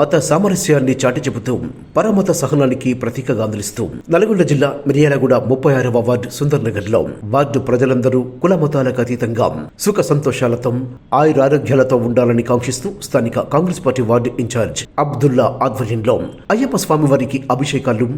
మత సామరస్యాన్ని చాటి చెబుతూ పరమత సహనానికి ప్రతీకగా అందిస్తూ నల్గొండ జిల్లా మిర్యాలగూడ ముప్పై ఆరవ వార్డు సుందర్ నగర్లో వార్డు ప్రజలందరూ కుల మతాలకు అతీతంగా సుఖ సంతోషాలతో ఆయురారోగ్యాలతో ఉండాలని కాంక్షిస్తూ స్థానిక Congress party ward incharge Abdullah ఆధ్వర్యంలో అయ్యప్ప స్వామి వారికి అభిషేకాలు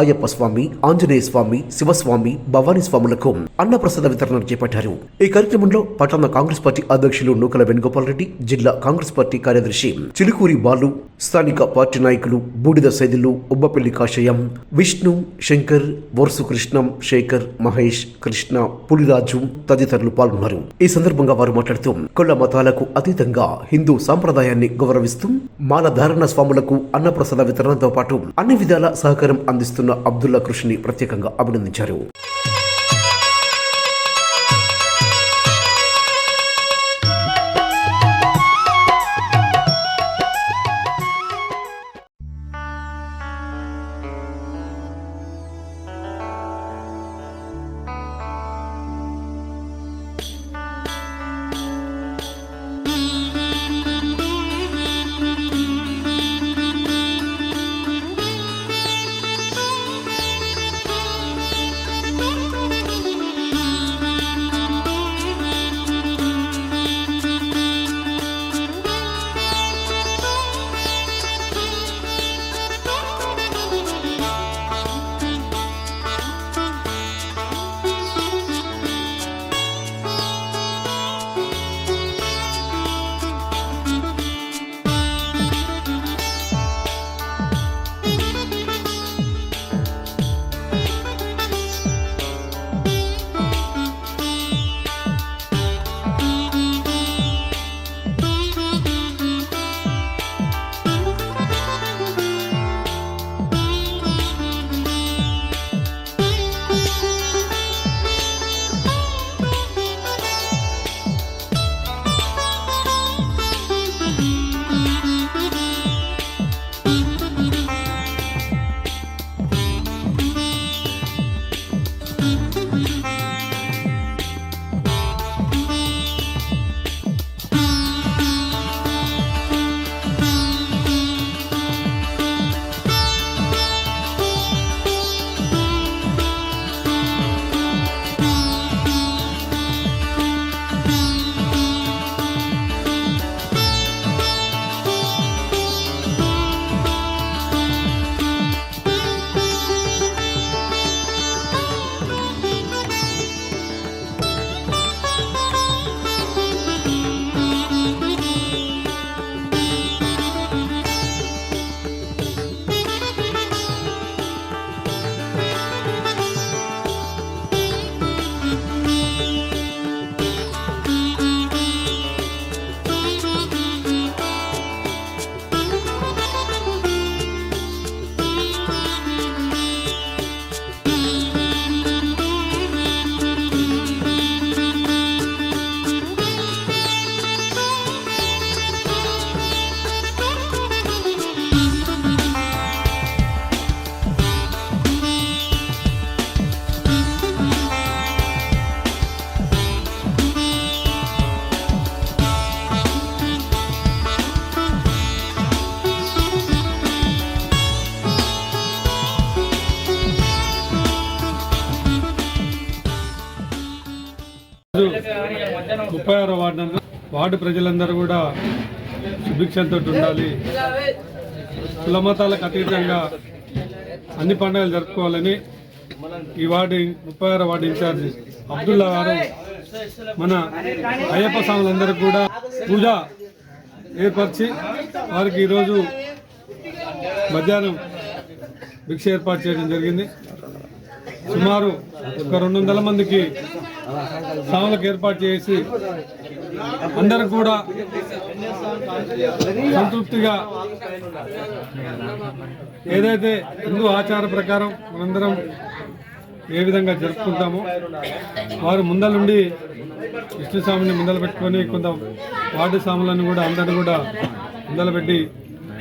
అయ్యప్ప స్వామి ఆంజనేయ స్వామి శివస్వామి భవానీ స్వాములకు అన్నప్రసాద వితరణ చేపట్టారు. ఈ కార్యక్రమంలో పట్టణ కాంగ్రెస్ పార్టీ అధ్యక్షులు నూకల వేణుగోపాల్ రెడ్డి జిల్లా కాంగ్రెస్ పార్టీ కార్యదర్శి చిలుకూరి బాలు స్థానిక పార్టీ నాయకులు బూడిద సైదులు ఉబ్బపల్లి కాషయం విష్ణు శంకర్ బొర్సు కృష్ణం శేఖర్ మహేష్ కృష్ణ పులిరాజు తదితరులు పాల్గొన్నారు. ఈ సందర్భంగా వారు మాట్లాడుతూ కుల మతాలకు అతీతంగా హిందూ సాంప్రదాయాన్ని గౌరవిస్తూ మాలధారణ స్వాములకు అన్నప్రసాద వితరణతో పాటు అన్ని విధాల సహకారం అందిస్తూ చేస్తున్న అబ్దుల్లా కృషిని ప్రత్యేకంగా అభినందించారు. ముప్పై ఆరో వార్డు వార్డు ప్రజలందరూ కూడా సుభిక్షంతో ఉండాలి. కులమతాలకు అతీతంగా అన్ని పండుగలు జరుపుకోవాలని ఈ వార్డు ముప్పై ఆరో వార్డు ఇన్ఛార్జి అబ్దుల్లా గారు మన అయ్యప్ప స్వాములందరికీ కూడా పూజ ఏర్పరిచి వారికి ఈరోజు మధ్యాహ్నం భిక్ష ఏర్పాటు చేయడం జరిగింది. సుమారు ఒక రెండు వందల మందికి సభలకు ఏర్పాటు చేసి అందరం కూడా సంతృప్తిగా ఏదైతే హిందూ ఆచార ప్రకారం మనందరం ఏ విధంగా జరుపుకుంటామో వారు ముందలుండి విష్ణు స్వామిని ముందలు పెట్టుకొని కొంత వార్డు స్వాములను కూడా అందరిని కూడా ముందలు పెట్టి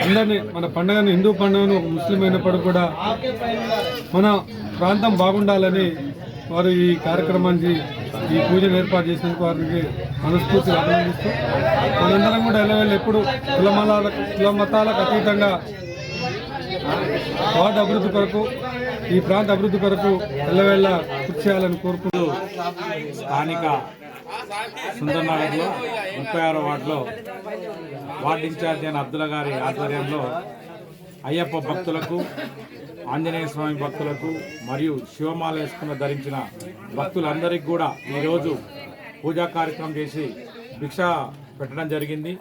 అందరినీ మన పండుగను హిందూ పండుగను ముస్లిం అయినప్పుడు కూడా మన ప్రాంతం బాగుండాలని వారు ఈ కార్యక్రమానికి ఈ పూజను ఏర్పాటు చేసినందుకు వారికి మనస్ఫూర్తిగా అభినందిస్తూ మనందరం కూడా ఎల్లవెళ్ళి ఎప్పుడు కుల మతాల కుల మతాలకు అతీతంగా వార్డు అభివృద్ధి కొరకు ఈ ప్రాంత అభివృద్ధి కొరకు ఎల్లవేళ కృషి చేయాలని కోరుకుంటూ స్థానిక సుందర్నగర్లో ముప్పై ఆరో వార్డులో వార్డు ఇన్ఛార్జ్ అయిన అబ్దుల్లా గారి ఆధ్వర్యంలో అయ్యప్ప భక్తులకు ఆంజనేయ స్వామి భక్తులకు మరియు శివమాల వేసుకున్న ధరించిన భక్తులందరికీ కూడా ఈరోజు పూజా కార్యక్రమం చేసి భిక్ష పెట్టడం జరిగింది.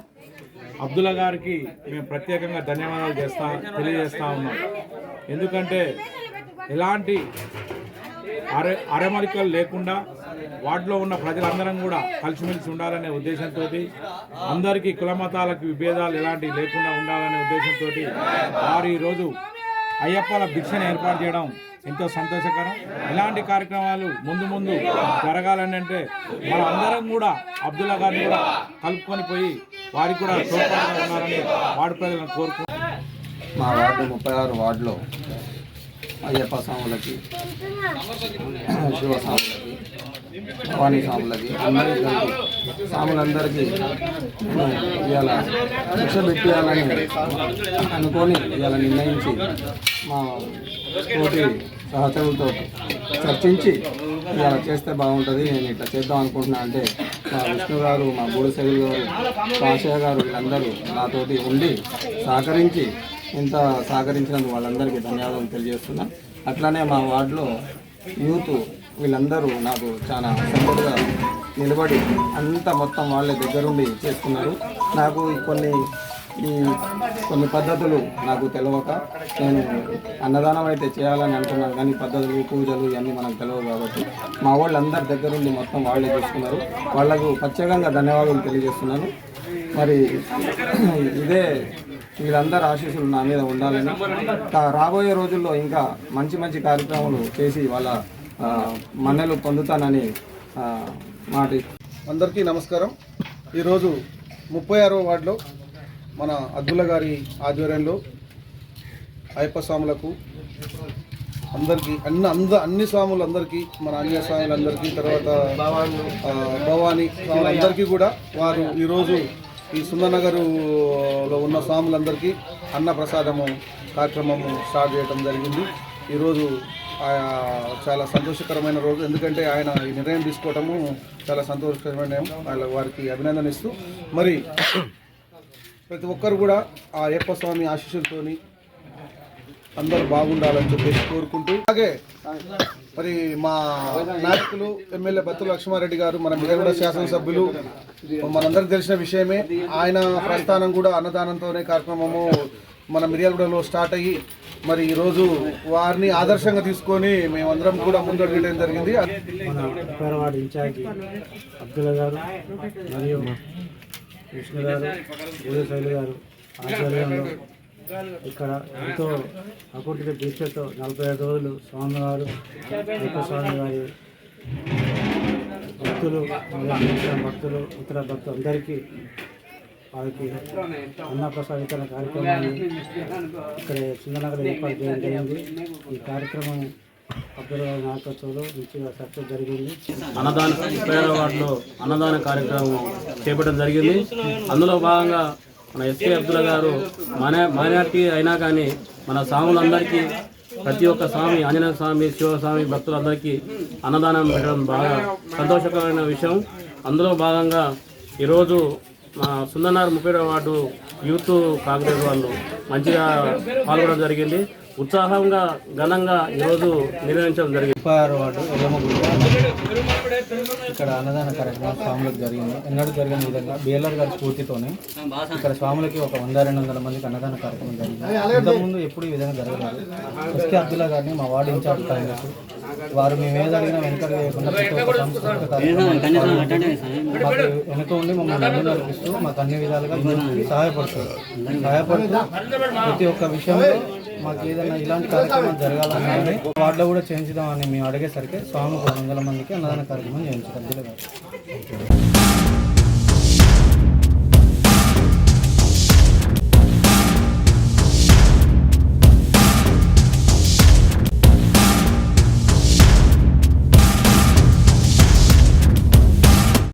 అబ్దుల్లా గారికి మేము ప్రత్యేకంగా ధన్యవాదాలు చేస్తా తెలియజేస్తా ఉన్నాం. ఎందుకంటే ఎలాంటి అరె అరెమరికలు లేకుండా వాటిలో ఉన్న ప్రజలందరం కూడా కలిసిమెలిసి ఉండాలనే ఉద్దేశంతో అందరికీ కుల మతాలకు విభేదాలు ఎలాంటివి లేకుండా ఉండాలనే ఉద్దేశంతో వారు ఈరోజు అయ్యప్పల భిక్షను ఏర్పాటు చేయడం ఎంతో సంతోషకరం. ఇలాంటి కార్యక్రమాలు ముందు ముందు జరగాలని అంటే మన అందరం కూడా అబ్దుల్లా గారిని కూడా కలుపుకొని పోయి వారికి కూడా తోడ్పాటుగా ఉన్నారని వార్డు ప్రజలను కోరుకుంటున్నాం. మా వార్డు ముప్పై ఆరు వార్డులో అయ్యప్ప స్వాములకి శివ స్వాములకి సాములకి అందరికీ సాములందరికీ స్వాములందరికీ ఇవాళ శిక్ష పెట్టాలని అనుకొని ఇవాళ నిర్ణయించి మా తోటి సహచరులతో చర్చించి ఇలా చేస్తే బాగుంటుంది నేను ఇట్లా చేద్దాం అనుకుంటున్నా అంటే మా విష్ణు గారు మా బూడిశైలి గారు కాశయ్య గారు వీళ్ళందరూ నాతోటి ఉండి సహకరించి ఇంత సహకరించినందుకు వాళ్ళందరికీ ధన్యవాదాలు తెలియజేస్తున్నా. అట్లానే మా వార్డులో యూత్ వీళ్ళందరూ నాకు చాలా సందడిగా నిలబడి అంతా మొత్తం వాళ్ళ దగ్గరుండి చేస్తున్నారు నాకు కొన్ని ఈ కొన్ని పద్ధతులు నాకు తెలియక నేను అన్నదానం అయితే చేయాలని అంటున్నాను కానీ పద్ధతులు పూజలు ఇవన్నీ మనకు తెలియవు కాబట్టి మా వాళ్ళందరి దగ్గరుండి మొత్తం వాళ్ళే చేస్తున్నారు వాళ్ళకు ప్రత్యేకంగా ధన్యవాదాలు తెలియజేస్తున్నాను. మరి ఇదే వీళ్ళందరి ఆశీస్సులు నా మీద ఉండాలని. రాబోయే రోజుల్లో ఇంకా మంచి మంచి కార్యక్రమాలు చేసి వాళ్ళ మన్నెలు పొందుతానని మాట అందరికీ నమస్కారం. ఈరోజు ముప్పై ఆరో వార్డులో మన అద్దుల గారి ఆధ్వర్యంలో అయ్యప్ప స్వాములకు అందరికీ అన్ని అంద అన్ని స్వాములందరికీ మన అన్య స్వాములందరికీ తర్వాత ఆ, భవానీ స్వాములందరికీ కూడా వారు ఈరోజు ఈ సుందరనగరులో ఉన్న స్వాములందరికీ అన్న ప్రసాదము కార్యక్రమము స్టార్ట్ చేయడం జరిగింది. ఈరోజు చాలా సంతోషకరమైన రోజు. ఎందుకంటే ఆయన ఈ నిర్ణయం తీసుకోవటము చాలా సంతోషకరమైన వాళ్ళ వారికి అభినందన ఇస్తూ మరి ప్రతి ఒక్కరు కూడా ఆ అయ్యప్ప స్వామి ఆశీస్సులతోని అందరూ బాగుండాలని చెప్పేసి కోరుకుంటూ అలాగే మరి మా నాయకులు ఎమ్మెల్యే బత్తు లక్ష్మారెడ్డి గారు మన మిర్యాలగూడ శాసనసభ్యులు మనందరికి తెలిసిన విషయమే ఆయన ప్రస్థానం కూడా అన్నదానంతోనే కార్యక్రమము మన మిర్యాలగూడలో స్టార్ట్ అయ్యి మరి ఈరోజు వారిని ఆదర్శంగా తీసుకొని మేమందరం కూడా ముందడుగడం జరిగింది. మన ఇన్ఛార్జి అబ్దుల్ గారు మరియు విష్ణు గారు ఉదయశైలి గారు ఆధ్వర్యంలో ఇక్కడ ఎంతో అకుంఠిత దీక్షతో నలభై ఐదు రోజులు స్వామి గారు స్వామి గారి భక్తులు భక్తులు ఇతర భక్తులు అందరికీ వారికి అన్నప్రసాద వితరణ కార్యక్రమాన్ని ఇక్కడ సింగనగర్ ఏర్పాటు చేయడం జరిగింది. ఈ కార్యక్రమం అబ్దుల్ నాయకత్వంలో మంచిగా సక్సెస్ జరిగింది. అన్నదాన ముప్పై వార్డులో అన్నదాన కార్యక్రమం చేపట్టడం జరిగింది. అందులో భాగంగా మన ఎస్కే అబ్దుల్ గారు మన మైనార్టీ అయినా కానీ మన స్వాములందరికీ ప్రతి ఒక్క స్వామి ఆంజనేయ స్వామి శివస్వామి భక్తులందరికీ అన్నదానం పెట్టడం బాగా సంతోషకరమైన విషయం. అందులో భాగంగా ఈరోజు మా సుందనార్ ముప్పై వార్డు యూత్ కాంగ్రెస్ వాళ్ళు మంచిగా పాల్గొనడం జరిగింది. ఉత్సాహంగా ఘనంగా ఈరోజు నిర్వహించడం జరిగింది. వార్డు ఇక్కడ అన్నదాన కార్యక్రమం స్వాములకు జరిగింది. ఎన్నడూ జరిగిన విధంగా బిఎల్ఆర్ గారి స్ఫూర్తితోనే ఇక్కడ స్వాములకి ఒక వంద రెండు వందల మందికి అన్నదాన కార్యక్రమం జరిగింది. ఇంతకుముందు ఎప్పుడు ఈ విధంగా జరగలేదు. ఎస్కే అబ్దుల్లా గారిని మా వార్డు ఇన్ఛార్జ్ కాంగ్రెస్ వారు మేము ఏది అడిగినా వెనకడు వేయకుండా మాకు వెనుక ఉండి మమ్మల్ని ముందు నడిపిస్తూ మాకు అన్ని విధాలుగా సహాయపడుతుంది. సహాయపడుతూ ప్రతి ఒక్క విషయంలో మాకు ఏదైనా ఇలాంటి కార్యక్రమం జరగాలని వార్డులో కూడా చేయించుదామని మేము అడిగేసరికి స్వామి ఒక వందల మందికి అన్నదాన కార్యక్రమం చేయించుకోవాలి